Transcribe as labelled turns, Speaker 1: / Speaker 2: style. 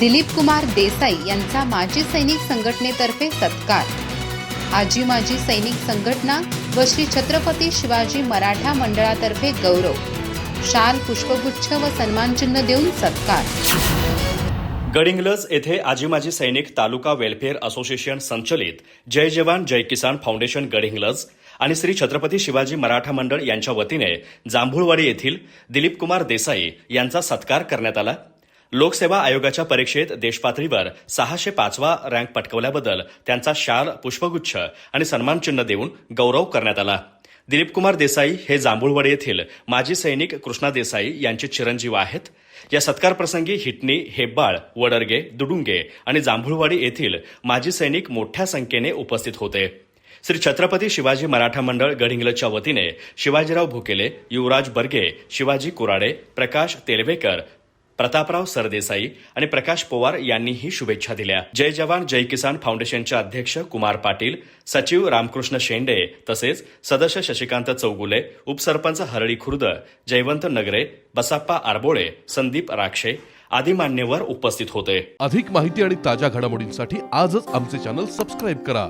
Speaker 1: दिलीप कुमार देसाई यांचा माजी सैनिक संघटनेतर्फे सत्कार. आजी माजी सैनिक संघटना व श्री छत्रपती शिवाजी मराठा मंडळातर्फे गौरव. शाल पुष्पगुच्छ व सन्मानचिन्ह देऊन सत्कार.
Speaker 2: गडिंग्लज येथे आजी माजी सैनिक तालुका वेलफेअर असोसिएशन संचलित जय जवान जय किसान फाउंडेशन गडिंग्लज आणि श्री छत्रपती शिवाजी मराठा मंडळ यांच्या वतीने जांभूळवाडी येथील दिलीप कुमार देसाई यांचा सत्कार करण्यात आला. लोकसेवा आयोगाच्या परीक्षेत देशपातळीवर सहाशे पाचवा रँक पटकवल्याबद्दल त्यांचा शाल पुष्पगुच्छ आणि सन्मानचिन्ह देऊन गौरव करण्यात आला. दिलीप कुमार देसाई हे जांभूळवाडी येथील माजी सैनिक कृष्णा देसाई यांचे चिरंजीव आहेत. या सत्कारप्रसंगी हिटणी हेब्बाळ वडरगे दुडुंगे आणि जांभूळवाडी येथील माजी सैनिक मोठ्या संख्येने उपस्थित होते. श्री छत्रपती शिवाजी मराठा मंडळ गडिंगलच्या वतीने शिवाजीराव भुकेले युवराज बर्गे शिवाजी कुराडे प्रकाश तेलवेकर प्रतापराव सरदेसाई आणि प्रकाश पवार यांनीही शुभेच्छा दिल्या. जय जवान जय किसान फाउंडेशनचे अध्यक्ष कुमार पाटील सचिव रामकृष्ण शेंडे तसेच सदस्य शशिकांत चौगुले उपसरपंच हरळी खुर्द जयवंत नगरे बसाप्पा आरबोळे संदीप राक्षे आदी मान्यवर उपस्थित होते.
Speaker 3: अधिक माहिती आणि ताज्या घडामोडींसाठी आजच आमचे चॅनल सबस्क्राईब करा.